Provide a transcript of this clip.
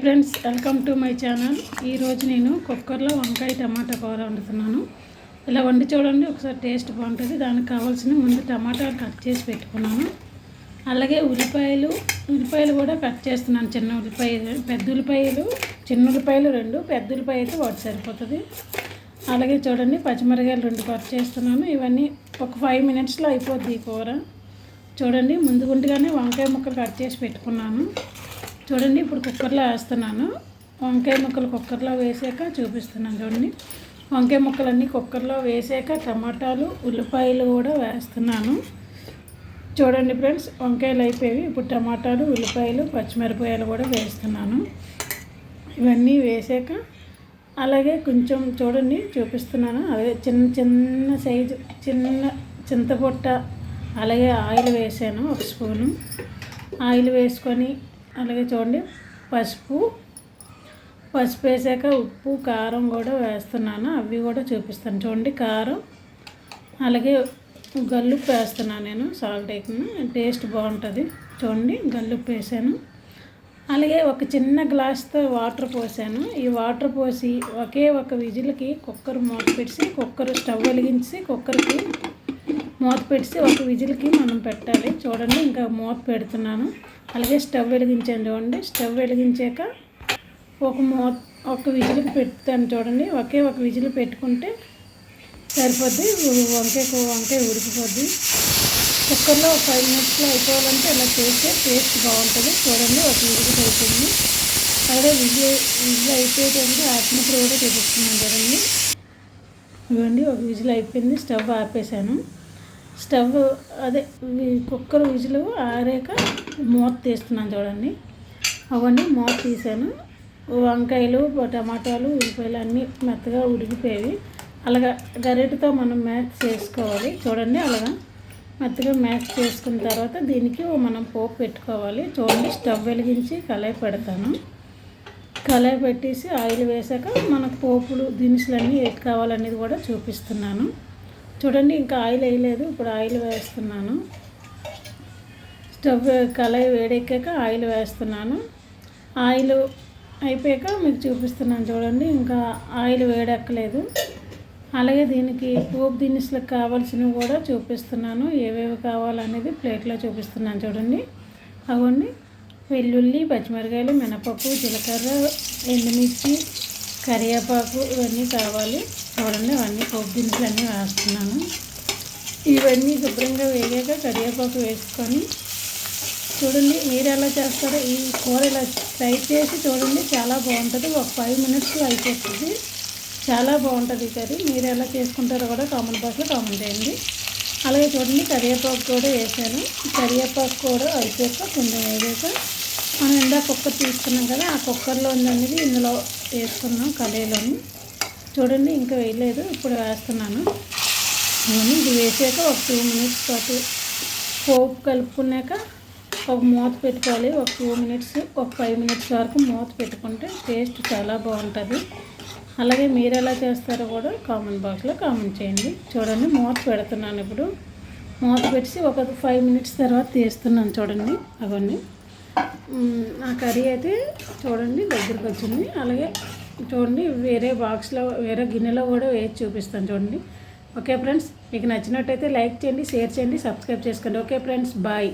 Friends welcome to my channel. ఈరోజు నేను కుక్కర్లో వంకాయ టమాటా కూర వండుతున్నాను. ఇలా వండి చూడండి ఒకసారి టేస్ట్ బాగుంటుంది. దానికి కావాల్సిన ముందు టమాటాలు కట్ చేసి పెట్టుకున్నాను. అలాగే ఉల్లిపాయలు ఉల్లిపాయలు కూడా కట్ చేస్తున్నాను. చిన్న ఉల్లిపాయలు పెద్ద ఉల్లిపాయలు చిన్న ఉల్లిపాయలు రెండు పెద్ద ఉల్లిపాయ అయితే ఒకటి సరిపోతుంది. అలాగే చూడండి పచ్చిమిరకాయలు రెండు కట్ చేస్తున్నాను. ఇవన్నీ ఒక ఫైవ్ మినిట్స్లో అయిపోద్ది ఈ కూర. చూడండి ముందు గుంటుగానే వంకాయ ముక్కలు కట్ చేసి పెట్టుకున్నాను. చూడండి ఇప్పుడు కుక్కర్లో వేస్తున్నాను. వంకాయ ముక్కలు కుక్కర్లో వేసాక చూపిస్తున్నాను చూడండి. వంకాయ ముక్కలన్నీ కుక్కర్లో వేసాక టమాటాలు ఉల్లిపాయలు కూడా వేస్తున్నాను. చూడండి ఫ్రెండ్స్ వంకాయలు అయిపోయి ఇప్పుడు టమాటాలు ఉల్లిపాయలు పచ్చిమిరపకాయలు కూడా వేస్తున్నాను. ఇవన్నీ వేసాక అలాగే కొంచెం చూడండి చూపిస్తున్నాను. అదే చిన్న చిన్న సైజు చిన్న చింతపొట్ట అలాగే ఆయిల్ వేసాను ఒక స్పూను. ఆయిల్ వేసుకొని అలాగే చూడండి పసుపు పసుపు వేసాక ఉప్పు కారం కూడా వేస్తున్నాను. అవి కూడా చూపిస్తాను. చూడండి కారం అలాగే గల్లుప్పు వేస్తున్నాను నేను సాల్ట్ వేయకుండా. టేస్ట్ బాగుంటుంది. చూడండి గల్లుప్పు వేసాను. అలాగే ఒక చిన్న గ్లాస్తో వాటర్ పోసాను. ఈ వాటర్ పోసి ఒకే ఒక విజిల్కి కుక్కర్ మూత పెట్టి కుక్కర్ స్టవ్ వెలిగించి కుక్కర్కి మూత పెట్టి ఒక విజిల్కి మనం పెట్టాలి. చూడండి ఇంకా మూత పెడుతున్నాను. అలాగే స్టవ్ వెలిగించాను చూడండి స్టవ్ వెలిగించాక ఒక మూత ఒక విజిల్ పెడతాను చూడండి. ఒకే ఒక విజిల్ పెట్టుకుంటే సరిపోద్ది. వంకాయ వంకాయ ఉడికిపోద్ది. కుక్కర్లో ఫైవ్ మినిట్స్లో అయిపోవాలంటే ఇలా చేస్తే టేస్ట్ బాగుంటుంది. చూడండి ఒక విజిల్ అవుతుంది అలాగే విజిల్ విజిల్ అయిపోయేటప్పుడు ఆపినప్పుడు కూడా చూపిస్తున్నాను చూడండి. ఇవ్వండి ఒక విజిల్ అయిపోయింది. స్టవ్ ఆపేసాను. స్టవ్ అదే కుక్కర్ విజులు ఆరాక మూత తీస్తున్నాను చూడండి. అవన్నీ మూత తీసాను. వంకాయలు టమాటాలు ఉల్లిపాయలు అన్నీ మెత్తగా ఉడికిపోయేవి. అలాగా గరిటతో మనం మ్యాచ్ చేసుకోవాలి. చూడండి అలాగా మెత్తగా మ్యాచ్ చేసుకున్న తర్వాత దీనికి మనం పోపు పెట్టుకోవాలి. చూడండి స్టవ్ వెలిగించి కళాయి పెడతాను. కళాయి పెట్టేసి ఆయిల్ వేసాక మనకు పోపులు దినుసులన్నీ ఎటు కావాలనేది కూడా చూపిస్తున్నాను. చూడండి ఇంకా ఆయిల్ వేయలేదు. ఇప్పుడు ఆయిల్ వేస్తున్నాను. స్టవ్ కళాయి వేడెక్కాక ఆయిల్ వేస్తున్నాను. ఆయిల్ అయిపోయాక మీకు చూపిస్తున్నాను చూడండి ఇంకా ఆయిల్ వేడెక్కలేదు. అలాగే దీనికి పోపు దినుసులకు కావాల్సినవి కూడా చూపిస్తున్నాను. ఏవేవి కావాలనేది ప్లేట్లో చూపిస్తున్నాను చూడండి. అవన్నీ వెల్లుల్లి పచ్చిమిరకాయలు మినపప్పు జీలకర్ర ఎండుమిర్చి కరివేపాకు ఇవన్నీ కావాలి చూడండి అవన్నీ పోపు దినుసులు అన్నీ వేస్తున్నాను. ఇవన్నీ శుభ్రంగా వేగాక కరివేపాకు వేసుకొని చూడండి మీరు ఎలా చేస్తారో ఈ కూర ఇలా ఫ్రై చేసి చూడండి చాలా బాగుంటుంది. ఒక ఫైవ్ మినిట్స్లో అయిపోతుంది. చాలా బాగుంటుంది కర్రీ. మీరు ఎలా చేసుకుంటారో కూడా కామెంట్ బాక్స్లో కామెంట్ చేయండి. అలాగే చూడండి కరివేపాకు కూడా వేసాను. కరివేపాకు కూడా అయిపోయాక కొంచెం వేసాక మనం ఇందా కుక్కర్ తీసుకున్నాం కదా ఆ కుక్కర్లో ఉందనేది ఇందులో వేసుకున్నాం కళాయిలోని చూడండి ఇంకా వేయలేదు ఇప్పుడు వేస్తున్నాను. ఇది వేసాక ఒక టూ మినిట్స్ పాటు పోపు కలుపుకున్నాక ఒక మూత పెట్టుకోవాలి. ఒక టూ మినిట్స్ ఒక ఫైవ్ మినిట్స్ వరకు మూత పెట్టుకుంటే టేస్ట్ చాలా బాగుంటుంది. అలాగే మీరు ఎలా చేస్తారో కూడా కామెంట్ బాక్స్లో కామెంట్ చేయండి. చూడండి మూత పెడుతున్నాను ఇప్పుడు. మూత పెట్టి ఒక ఫైవ్ మినిట్స్ తర్వాత తీస్తున్నాను చూడండి అవన్నీ. నా కర్రీ అయితే చూడండి దగ్గరికి వచ్చింది. అలాగే చూడండి వేరే బాక్స్లో వేరే గిన్నెలో కూడా వేసి చూపిస్తాను చూడండి. ఓకే ఫ్రెండ్స్ మీకు నచ్చినట్టయితే లైక్ చేయండి షేర్ చేయండి సబ్స్క్రైబ్ చేసుకోండి. Okay friends bye.